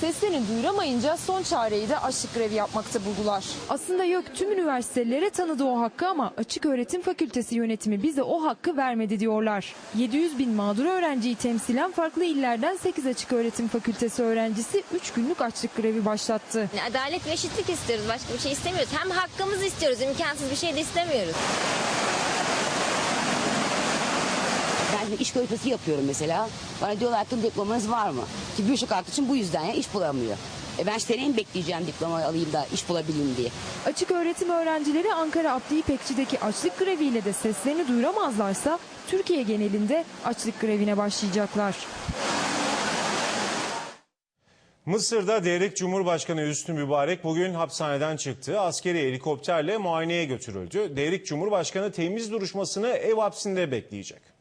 seslerini duyuramayınca son çareyi de açlık grevi yapmakta buldular. Aslında YÖK tüm üniversitelere tanıdı o hakkı ama Açık Öğretim Fakültesi yönetimi bize o hakkı vermedi diyorlar. 700 bin mağdur öğrenciyi temsilen farklı illerden 8 Açık Öğretim Fakültesi öğrencisi 3 günlük açlık grevi başlattı. Yani Adalet ve eşitlik istiyoruz. Başka bir şey istemiyoruz. Hem hakkımızı istiyoruz. imkansız bir şey de istemiyoruz. Ben iş görüşmesi yapıyorum mesela. Bana diyorlar ki diplomanız var mı? Ki birçok arkadaşım bu yüzden ya iş bulamıyor. E ben seneye mi bekleyeceğim diplomayı alayım da iş bulabileyim diye. Açık öğretim öğrencileri Ankara Abdi İpekçi'deki açlık greviyle de seslerini duyuramazlarsa Türkiye genelinde açlık grevine başlayacaklar. Mısır'da Devlet Cumhurbaşkanı Hüsnü Mübarek bugün hapishaneden çıktı. Askeri helikopterle muayeneye götürüldü. Devlet Cumhurbaşkanı temiz duruşmasını ev hapsinde bekleyecek.